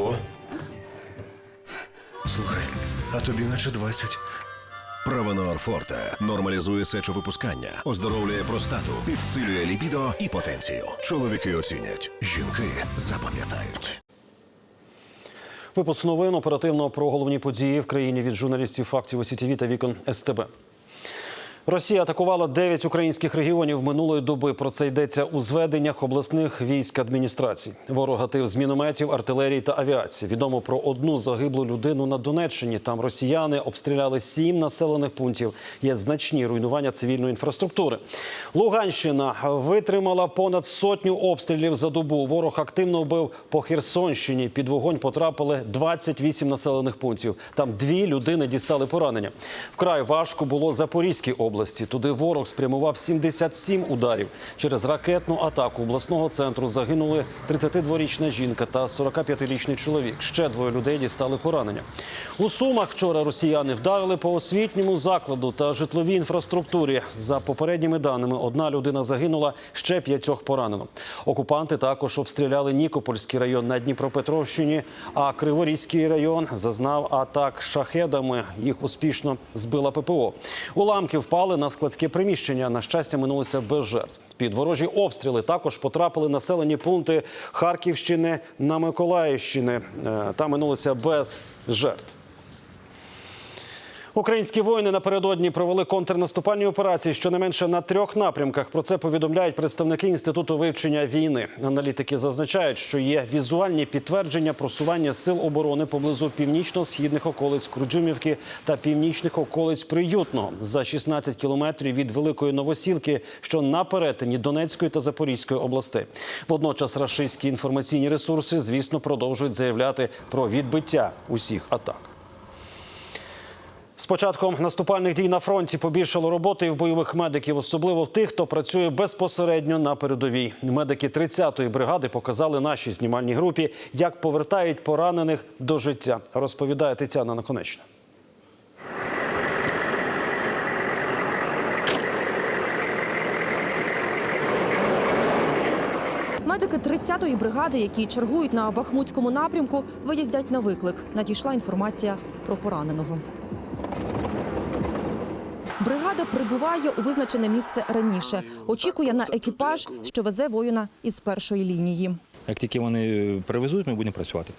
Ого. Слухай, а тобі наче 20. Правонор Форте нормалізує сечовипускання, оздоровлює простату, підсилює лібідо і потенцію. Чоловіки оцінять, жінки запам'ятають. Випуск новин оперативно про головні події в країні від журналістів фактів ОСІТІВІ та вікон СТБ. Росія атакувала 9 українських регіонів минулої доби. Про це йдеться у зведеннях обласних військ адміністрацій. Ворог гатив з мінометів, артилерії та авіації. Відомо про одну загиблу людину на Донеччині. Там росіяни обстріляли сім населених пунктів. Є значні руйнування цивільної інфраструктури. Луганщина витримала понад сотню обстрілів за добу. Ворог активно бив по Херсонщині. Під вогонь потрапили 28 населених пунктів. Там дві людини дістали поранення. Вкрай важко було Запорізькій області. Туди ворог спрямував 77 ударів. Через ракетну атаку обласного центру загинули 32-річна жінка та 45-річний чоловік. Ще двоє людей дістали поранення. У Сумах вчора росіяни вдарили по освітньому закладу та житловій інфраструктурі. За попередніми даними, одна людина загинула, ще п'ятьох поранено. Окупанти також обстріляли Нікопольський район на Дніпропетровщині, а Криворізький район зазнав атак шахедами. Їх успішно збила ППО. Уламки впали на складське приміщення. На щастя, минулося без жертв. Під ворожі обстріли також потрапили населені пункти Харківщини на Миколаївщини. Е, Там минулося без жертв. Українські воїни напередодні провели контрнаступальні операції щонайменше на трьох напрямках. Про це повідомляють представники інституту вивчення війни. Аналітики зазначають, що є візуальні підтвердження просування сил оборони поблизу північно-східних околиць Круджумівки та північних околиць Приютного за 16 кілометрів від Великої Новосілки, що на перетині Донецької та Запорізької областей. Водночас рашистські інформаційні ресурси, звісно, продовжують заявляти про відбиття усіх атак. З початком наступальних дій на фронті побільшало роботи і в бойових медиків, особливо в тих, хто працює безпосередньо на передовій. Медики 30-ї бригади показали нашій знімальній групі, як повертають поранених до життя. Розповідає Тетяна Наконечна. Медики 30-ї бригади, які чергують на Бахмутському напрямку, виїздять на виклик. Надійшла інформація про пораненого. Бригада прибуває у визначене місце раніше. Очікує на екіпаж, що везе воїна із першої лінії. Як тільки вони привезуть, ми будемо працювати.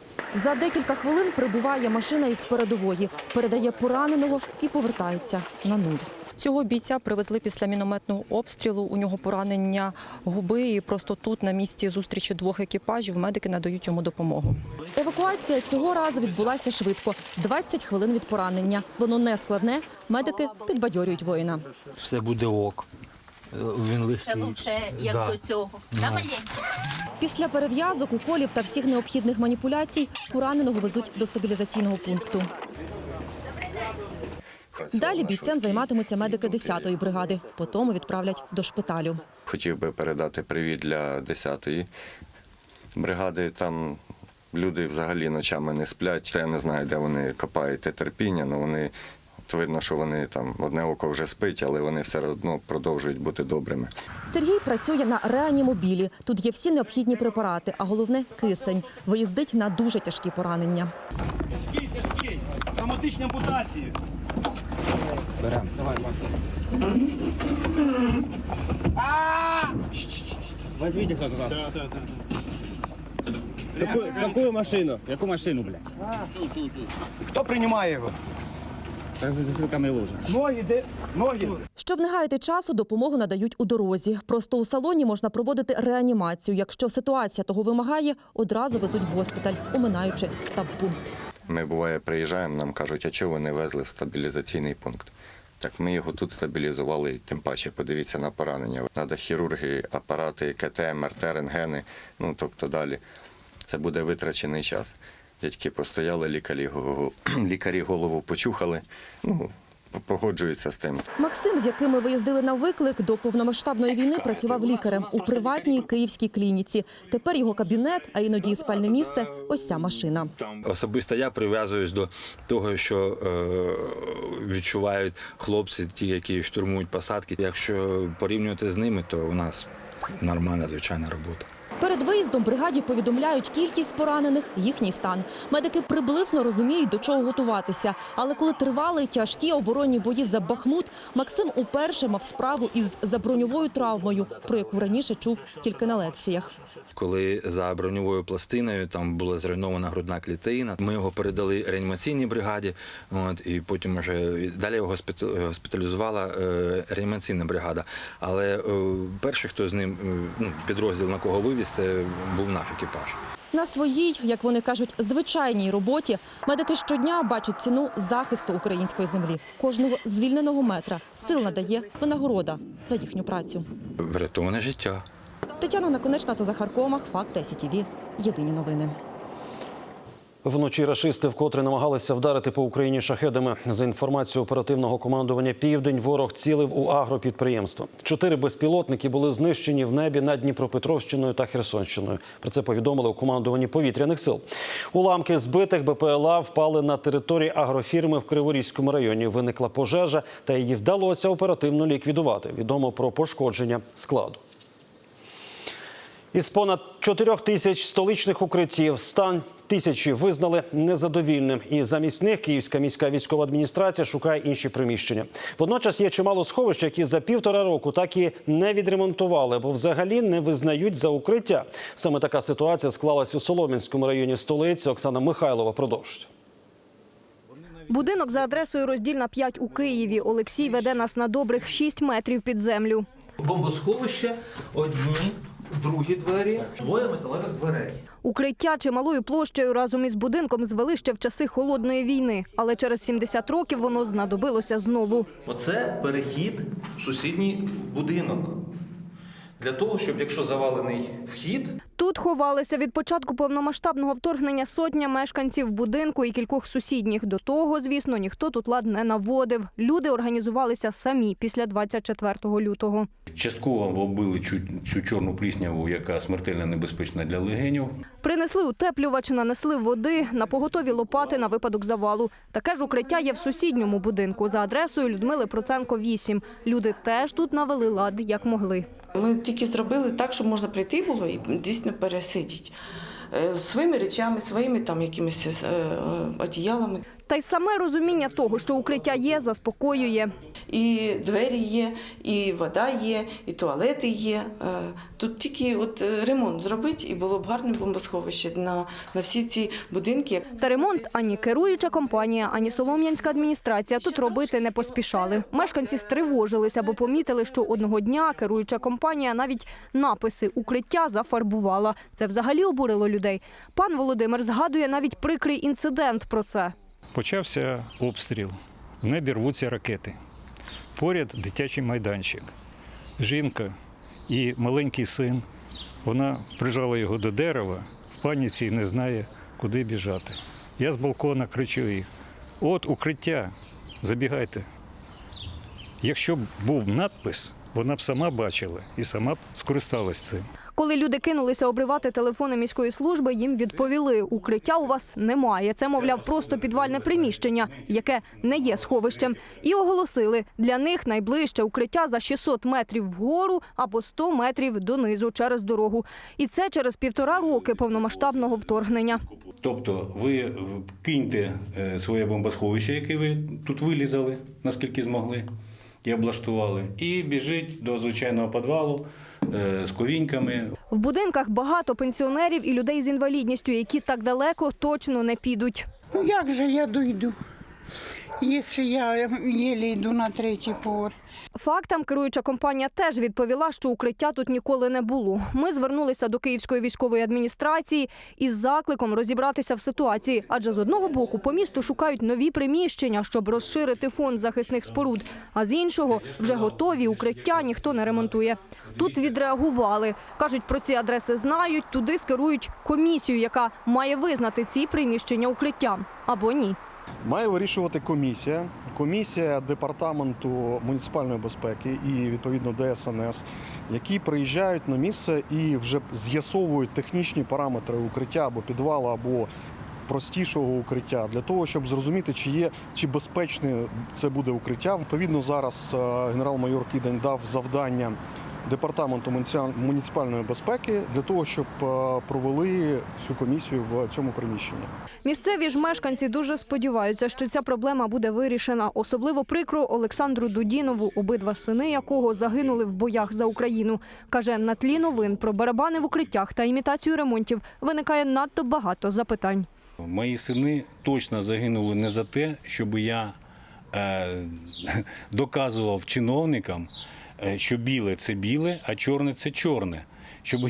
За декілька хвилин прибуває машина із передової, передає пораненого і повертається на нуль. Цього бійця привезли після мінометного обстрілу. У нього поранення губи, і просто тут, на місці зустрічі двох екіпажів, медики надають йому допомогу. Евакуація цього разу відбулася швидко 20 хвилин від поранення. Воно не складне. Медики підбадьорюють воїна. Все буде ок. Е, Він Ще легкий. як Да. до цього. Да, Після перев'язок, уколів та всіх необхідних маніпуляцій пораненого везуть до стабілізаційного пункту. Далі бійцем займатимуться медики 10-ї бригади. Потім відправлять до шпиталю. Хотів би передати привіт для 10-ї бригади. Там люди взагалі ночами не сплять. Я не знаю, де вони копають те терпіння, але вони видно, що вони там одне око вже спить, але вони все одно продовжують бути добрими. Сергій працює на реанімобілі. Тут є всі необхідні препарати, а головне кисень. Виїздить на дуже тяжкі поранення. Тяжкий, тяжкий. Травматичні ампутації. Возьмите как раз. Да, да, да. Какую, какую машину? Яку машину, бля? Кто принимает его? Та за засилками лужа. Ноги, де? Ноги. Щоб не гаяти часу, допомогу надають у дорозі. Просто у салоні можна проводити реанімацію. Якщо ситуація того вимагає, одразу везуть в госпіталь, оминаючи стаб-пункт. Ми буває приїжджаємо, нам кажуть, а чого ви не везли в стабілізаційний пункт? Так ми його тут стабілізували, тим паче подивіться на поранення. Треба хірурги, апарати, КТ, МРТ, рентгени, ну тобто далі. Це буде витрачений час. Дядьки постояли, лікарі, голову почухали, ну, погоджуються з тим. Максим, з якими виїздили на виклик до повномасштабної війни, працював лікарем у приватній київській клініці. Тепер його кабінет, а іноді і спальне місце ось ця машина. Особисто я прив'язуюсь до того, що е, відчувають хлопці, ті, які штурмують посадки. Якщо порівнювати з ними, то у нас нормальна звичайна робота. Перед виїздом бригаді повідомляють кількість поранених, їхній стан. Медики приблизно розуміють, до чого готуватися. Але коли тривали тяжкі оборонні бої за Бахмут, Максим уперше мав справу із заброньовою травмою, про яку раніше чув тільки на лекціях. Коли за броньовою пластиною там була зруйнована грудна клітина, ми його передали реанімаційній бригаді. От і потім вже далі його госпітал- госпіталізувала е, реанімаційна бригада. Але е, перший, хто з ним е, ну, підрозділ на кого вивіз, це був наш екіпаж. На своїй, як вони кажуть, звичайній роботі медики щодня бачать ціну захисту української землі. Кожного звільненого метра сил надає винагорода за їхню працю. Врятоване життя. Тетяна Наконечна та Захар Комах. Факт СІТІВІ. Єдині новини. Вночі рашисти вкотре намагалися вдарити по Україні шахедами. За інформацією оперативного командування Південь, ворог цілив у агропідприємства. Чотири безпілотники були знищені в небі над Дніпропетровщиною та Херсонщиною. Про це повідомили у командуванні повітряних сил. Уламки збитих БПЛА впали на території агрофірми в Криворізькому районі. Виникла пожежа, та її вдалося оперативно ліквідувати. Відомо про пошкодження складу. Із понад 4 тисяч столичних укриттів стан тисячі визнали незадовільним. І замість них Київська міська військова адміністрація шукає інші приміщення. Водночас є чимало сховищ, які за півтора року так і не відремонтували, бо взагалі не визнають за укриття. Саме така ситуація склалась у Солом'янському районі столиці. Оксана Михайлова продовжить. Будинок за адресою роздільна 5 у Києві. Олексій веде нас на добрих 6 метрів під землю. Бомбосховище, одні, другі двері, двоє металевих дверей. Укриття чималою площею разом із будинком звели ще в часи холодної війни, але через 70 років воно знадобилося знову. Оце перехід в сусідній будинок. Для того, щоб якщо завалений вхід, Тут ховалися від початку повномасштабного вторгнення сотня мешканців будинку і кількох сусідніх. До того, звісно, ніхто тут лад не наводив. Люди організувалися самі після 24 лютого. Частково вбили цю, чорну плісняву, яка смертельно небезпечна для легенів. Принесли утеплювач, нанесли води, на поготові лопати на випадок завалу. Таке ж укриття є в сусідньому будинку за адресою Людмили Проценко 8. Люди теж тут навели лад, як могли. Ми тільки зробили так, щоб можна прийти було і дійсно пересидіти. З своїми речами, своїми там якимись е, е, одіялами. Та й саме розуміння того, що укриття є, заспокоює. І двері є, і вода є, і туалети є. Е, Тут тільки от е, ремонт зробити, і було б гарне бомбосховище на, на всі ці будинки. Та ремонт ані керуюча компанія, ані солом'янська адміністрація тут робити не поспішали. Мешканці стривожилися, бо помітили, що одного дня керуюча компанія навіть написи укриття зафарбувала. Це взагалі обурило людей. Пан Володимир згадує навіть прикрий інцидент про це. Почався обстріл. В небі рвуться ракети. Поряд дитячий майданчик. Жінка і маленький син. Вона прижала його до дерева, в паніці і не знає, куди біжати. Я з балкона кричу їх: от укриття, забігайте. Якщо б був надпис, вона б сама бачила і сама б скористалась цим. Коли люди кинулися обривати телефони міської служби, їм відповіли: укриття у вас немає. Це, мовляв, просто підвальне приміщення, яке не є сховищем. І оголосили, для них найближче укриття за 600 метрів вгору або 100 метрів донизу через дорогу. І це через півтора роки повномасштабного вторгнення. Тобто ви киньте е, своє бомбосховище, яке ви тут вилізали, наскільки змогли, і облаштували, і біжіть до звичайного підвалу з ковіньками. В будинках багато пенсіонерів і людей з інвалідністю, які так далеко точно не підуть. Ну як же я дойду, якщо я єлі йду на третій поверх? Фактам керуюча компанія теж відповіла, що укриття тут ніколи не було. Ми звернулися до Київської військової адміністрації із закликом розібратися в ситуації, адже з одного боку по місту шукають нові приміщення, щоб розширити фонд захисних споруд. А з іншого вже готові укриття ніхто не ремонтує. Тут відреагували. кажуть, про ці адреси знають. Туди скерують комісію, яка має визнати ці приміщення укриттям або ні. Має вирішувати комісія, комісія департаменту муніципальної безпеки і відповідно ДСНС, які приїжджають на місце і вже з'ясовують технічні параметри укриття або підвалу, або простішого укриття для того, щоб зрозуміти, чи є чи безпечне це буде укриття. Відповідно, зараз е, генерал-майор Кідень дав завдання департаменту муніципальної безпеки для того, щоб е, провели цю комісію в цьому приміщенні. Місцеві ж мешканці дуже сподіваються, що ця проблема буде вирішена. Особливо прикро Олександру Дудінову, обидва сини якого загинули в боях за Україну. Каже, на тлі новин про барабани в укриттях та імітацію ремонтів виникає надто багато запитань. Мої сини точно загинули не за те, щоб я е, доказував чиновникам, що біле це біле, а чорне це чорне. Щоб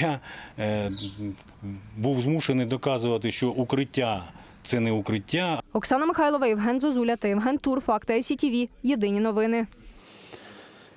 я е, був змушений доказувати, що укриття це не укриття, Оксана Михайлова, Євген Зозуля та Євген Тур. Факти СІТІВІ. Єдині новини.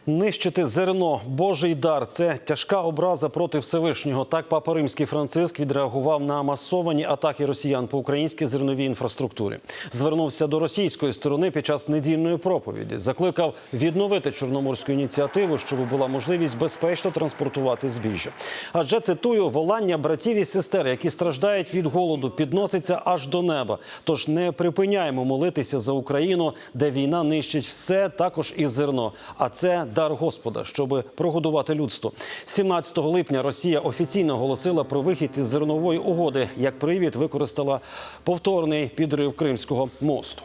Нищити зерно Божий дар це тяжка образа проти Всевишнього. Так папа Римський Франциск відреагував на масовані атаки росіян по українській зерновій інфраструктурі. Звернувся до російської сторони під час недільної проповіді. Закликав відновити чорноморську ініціативу, щоб була можливість безпечно транспортувати збіжжя. Адже цитую волання братів і сестер, які страждають від голоду, підноситься аж до неба. Тож не припиняємо молитися за Україну, де війна нищить все, також і зерно. А це дар Господа, щоб прогодувати людство. 17 липня Росія офіційно оголосила про вихід із зернової угоди. Як привід використала повторний підрив Кримського мосту.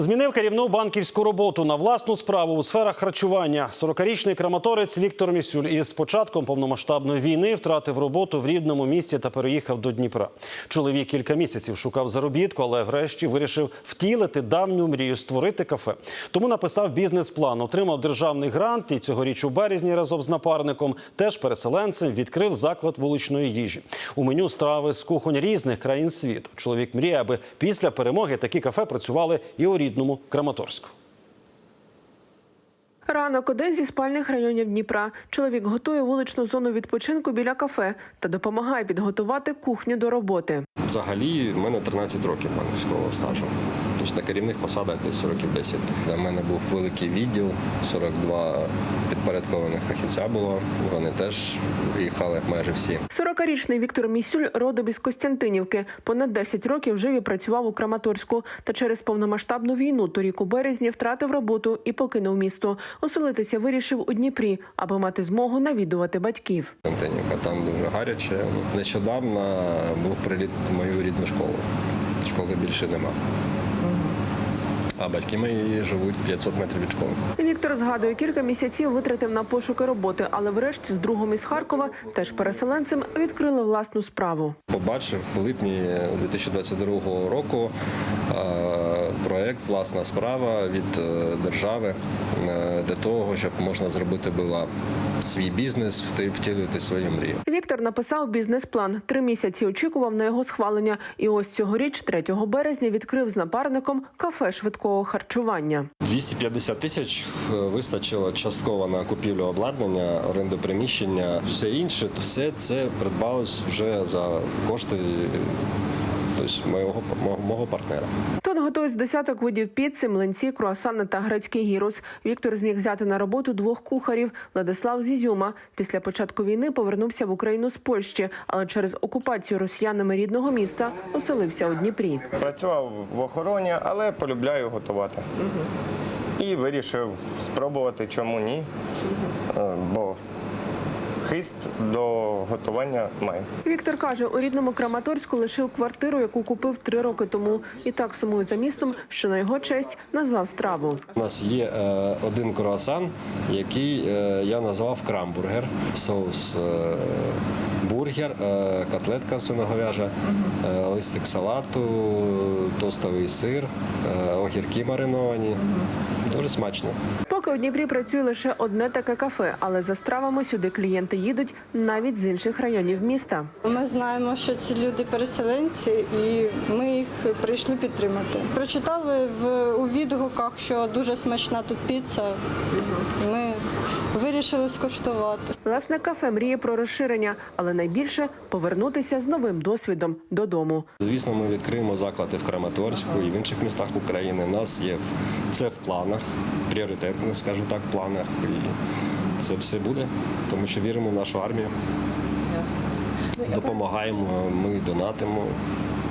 Змінив керівну банківську роботу на власну справу у сферах харчування. 40-річний краматорець Віктор Місюль із початком повномасштабної війни втратив роботу в рідному місті та переїхав до Дніпра. Чоловік кілька місяців шукав заробітку, але врешті вирішив втілити давню мрію створити кафе. Тому написав бізнес-план, отримав державний грант і цьогоріч у березні разом з напарником, теж переселенцем, відкрив заклад вуличної їжі. У меню страви з кухонь різних країн світу. Чоловік мріє, аби після перемоги такі кафе працювали і у рідному Краматорську. Ранок один зі спальних районів Дніпра. Чоловік готує вуличну зону відпочинку біля кафе та допомагає підготувати кухню до роботи. Взагалі, в мене 13 років банківського стажу. Тобто на керівних посадах десь років 10. У мене був великий відділ, 42 підпорядкованих фахівця було. Вони теж виїхали майже всі. 40-річний Віктор Місюль родом із Костянтинівки. Понад 10 років жив і працював у Краматорську. Та через повномасштабну війну торік у березні втратив роботу і покинув місто. Оселитися вирішив у Дніпрі, аби мати змогу навідувати батьків. Антенівка там дуже гаряче. Нещодавно був приліт в мою рідну школу. Школи більше нема. А батьки мої живуть 500 метрів від школи. Віктор згадує, кілька місяців витратив на пошуки роботи, але врешті з другом із Харкова, теж переселенцем, відкрили власну справу. Побачив в липні 2022 року проект Власна справа від е, держави е, для того, щоб можна зробити було свій бізнес, вти- втілити свою мрію. Віктор написав бізнес-план. Три місяці очікував на його схвалення. І ось цьогоріч, 3 березня, відкрив з напарником кафе швидкого харчування. 250 тисяч е, вистачило частково на купівлю обладнання, оренду приміщення. Все інше, все це придбалось вже за кошти тобто, моєго, мого, мого партнера. Тут готують з десяток видів піци, млинці, круасани та грецький гірус. Віктор зміг взяти на роботу двох кухарів. Владислав з Ізюма після початку війни повернувся в Україну з Польщі, але через окупацію росіянами рідного міста оселився у Дніпрі. Працював в охороні, але полюбляю готувати. І вирішив спробувати, чому ні. Е, Бо хист до готування маю. Віктор каже, у рідному Краматорську лишив квартиру, яку купив три роки тому, і так сумує за містом, що на його честь назвав страву. У нас є е, один круасан, який е, я назвав крамбургер, соус е, бургер, е, котлетка свиноговяжа, е, листик салату, тостовий сир, е, огірки мариновані. Дуже смачно. Поки у Дніпрі працює лише одне таке кафе, але за стравами сюди клієнти їдуть навіть з інших районів міста. Ми знаємо, що ці люди переселенці, і ми їх прийшли підтримати. Прочитали в у відгуках, що дуже смачна тут піца. Ми вирішили скуштувати. Власне, кафе мріє про розширення, але найбільше повернутися з новим досвідом додому. Звісно, ми відкриємо заклади в Краматорську і в інших містах України. У нас є в- це в планах, пріоритетно, скажу так, планах. І це все буде, тому що віримо в нашу армію. Допомагаємо, ми донатимо,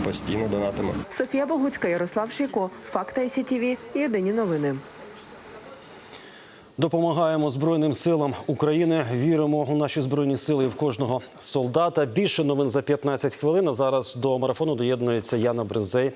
постійно донатимо. Софія Богуцька, Ярослав Шийко, Факти СІТІВІ, Єдині новини. Допомагаємо Збройним силам України. Віримо у наші збройні сили і в кожного солдата. Більше новин за 15 хвилин. А зараз до марафону доєднується Яна Бринзей.